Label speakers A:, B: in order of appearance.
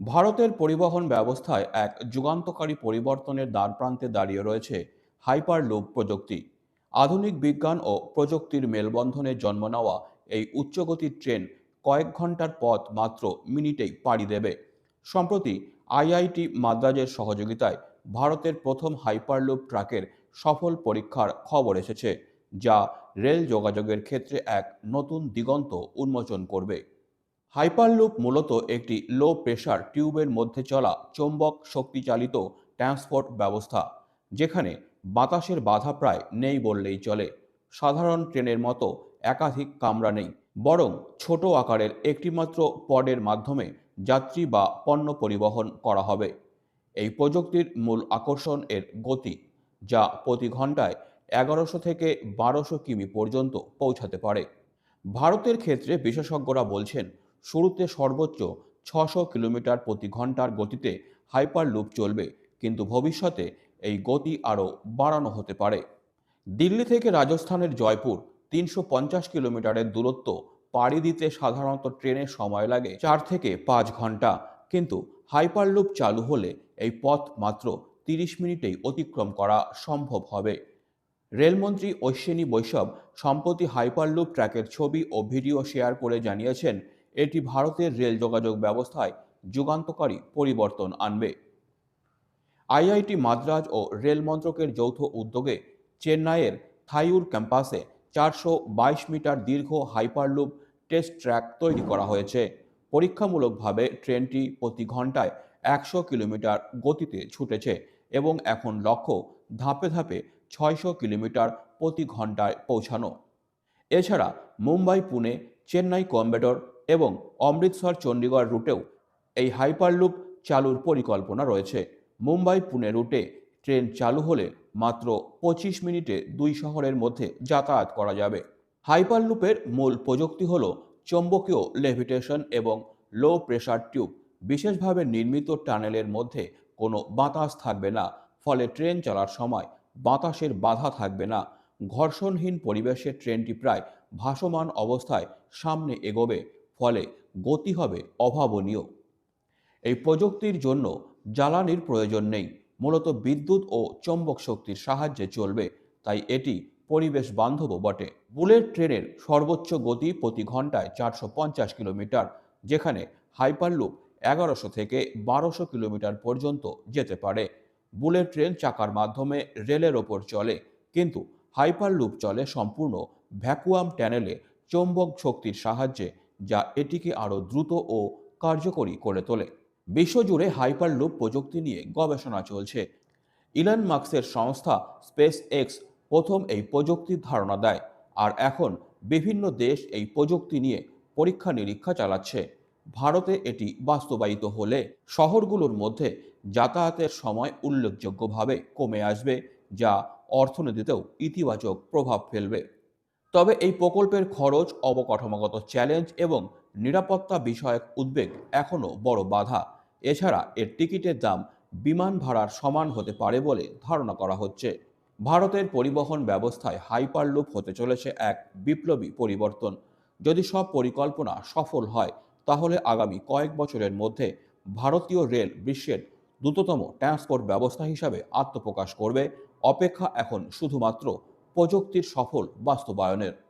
A: ভারতের পরিবহন ব্যবস্থায় এক যুগান্তকারী পরিবর্তনের দ্বারপ্রান্তে দাঁড়িয়ে রয়েছে হাইপার হাইপারলুপ প্রযুক্তি। আধুনিক বিজ্ঞান ও প্রযুক্তির মেলবন্ধনে জন্ম নেওয়া এই উচ্চগতির ট্রেন কয়েক ঘণ্টার পথ মাত্র মিনিটেই পাড়ি দেবে। সম্প্রতি আইআইটি মাদ্রাজের সহযোগিতায় ভারতের প্রথম হাইপারলুপ ট্রাকের সফল পরীক্ষার খবর এসেছে, যা রেল যোগাযোগের ক্ষেত্রে এক নতুন দিগন্ত উন্মোচন করবে। হাইপারলুপ মূলত একটি লো প্রেশার টিউবের মধ্যে চলা চৌম্বক শক্তিচালিত ট্রান্সপোর্ট ব্যবস্থা, যেখানে বাতাসের বাধা প্রায় নেই বললেই চলে। সাধারণ ট্রেনের মতো একাধিক কামরা নেই, বরং ছোট আকারের একটিমাত্র পডের মাধ্যমে যাত্রী বা পণ্য পরিবহন করা হবে। এই প্রযুক্তির মূল আকর্ষণ এর গতি, যা প্রতি ঘন্টায় এগারোশো থেকে বারোশো কিমি পর্যন্ত পৌঁছাতে পারে। ভারতের ক্ষেত্রে বিশেষজ্ঞরা বলছেন শুরুতে সর্বোচ্চ ছশো কিলোমিটার প্রতি ঘণ্টার গতিতে হাইপার লুপ চলবে, কিন্তু ভবিষ্যতে এই গতি আরও বাড়ানো হতে পারে। দিল্লি থেকে রাজস্থানের জয়পুর তিনশো পঞ্চাশ কিলোমিটারের দূরত্ব পাড়ি দিতে সাধারণত ট্রেনের সময় লাগে চার থেকে পাঁচ ঘণ্টা, কিন্তু হাইপারলুপ চালু হলে এই পথ মাত্র তিরিশ মিনিটেই অতিক্রম করা সম্ভব হবে। রেলমন্ত্রী অশ্বিনী বৈষ্ণব সম্প্রতি হাইপারলুপ ট্র্যাকের ছবি ও ভিডিও শেয়ার করে জানিয়েছেন এটি ভারতের রেল যোগাযোগ ব্যবস্থায় যুগান্তকারী পরিবর্তন আনবে। আইআইটি মাদ্রাজ ও রেল মন্ত্রকের যৌথ উদ্যোগে চেন্নাইয়ের থাইউর ক্যাম্পাসে চারশো বাইশ মিটার দীর্ঘ হাইপারলুপ টেস্ট ট্র্যাক তৈরি করা হয়েছে। পরীক্ষামূলকভাবে ট্রেনটি প্রতি ঘন্টায় একশো কিলোমিটার গতিতে ছুটেছে এবং এখন লক্ষ্য ধাপে ধাপে ছয়শো কিলোমিটার প্রতি ঘন্টায় পৌঁছানো। এছাড়া মুম্বাই, পুনে, চেন্নাই কম্বেডর এবং অমৃতসর চণ্ডীগড় রুটেও এই হাইপারলুপ চালুর পরিকল্পনা রয়েছে। মুম্বাই পুনে রুটে ট্রেন চালু হলে মাত্র পঁচিশ মিনিটে দুই শহরের মধ্যে যাতায়াত করা যাবে। হাইপারলুপের মূল প্রযুক্তি হল চৌম্বকীয় লেভিটেশন এবং লো প্রেশার টিউব। বিশেষভাবে নির্মিত টানেলের মধ্যে কোনো বাতাস থাকবে না, ফলে ট্রেন চলার সময় বাতাসের বাধা থাকবে না। ঘর্ষণহীন পরিবেশে ট্রেনটি প্রায় ভাসমান অবস্থায় সামনে এগোবে। ফলে গতি হবে অভাবনীয়। এই প্রযুক্তির জন্য জ্বালানির প্রয়োজন নেই, মূলত বিদ্যুৎ ও চৌম্বক শক্তির সাহায্যে চলবে, তাই এটি পরিবেশ বান্ধবও বটে। বুলেট ট্রেনের সর্বোচ্চ গতি প্রতি ঘন্টায় চারশো পঞ্চাশ কিলোমিটার, যেখানে হাইপারলুপ এগারোশো থেকে বারোশো কিলোমিটার পর্যন্ত যেতে পারে। বুলেট ট্রেন চাকার মাধ্যমে রেলের ওপর চলে, কিন্তু হাইপারলুপ চলে সম্পূর্ণ ভ্যাকুয়াম ট্যানেলে চৌম্বক শক্তির সাহায্যে যা এটিকে আরও দ্রুত ও কার্যকরী করে তোলে। বিশ্বজুড়ে হাইপারলুপ প্রযুক্তি নিয়ে গবেষণা চলছে। ইলন মার্কসের সংস্থা স্পেস এক্স প্রথম এই প্রযুক্তির ধারণা দেয় আর এখন বিভিন্ন দেশ এই প্রযুক্তি নিয়ে পরীক্ষা নিরীক্ষা চালাচ্ছে। ভারতে এটি বাস্তবায়িত হলে শহরগুলোর মধ্যে যাতায়াতের সময় উল্লেখযোগ্যভাবে কমে আসবে, যা অর্থনীতিতেও ইতিবাচক প্রভাব ফেলবে। তবে এই প্রকল্পের খরচ, অবকাঠামোগত চ্যালেঞ্জ এবং নিরাপত্তা বিষয়ক উদ্বেগ এখনও বড় বাধা। এছাড়া এর টিকিটের দাম বিমান ভাড়ার সমান হতে পারে বলে ধারণা করা হচ্ছে। ভারতের পরিবহন ব্যবস্থায় হাইপারলুপ হতে চলেছে এক বিপ্লবী পরিবর্তন। যদি সব পরিকল্পনা সফল হয়, তাহলে আগামী কয়েক বছরের মধ্যে ভারতীয় রেল বিশ্বের দ্রুততম ট্রান্সপোর্ট ব্যবস্থা হিসাবে আত্মপ্রকাশ করবে। অপেক্ষা এখন শুধুমাত্র প্রযুক্তির সফল বাস্তবায়নের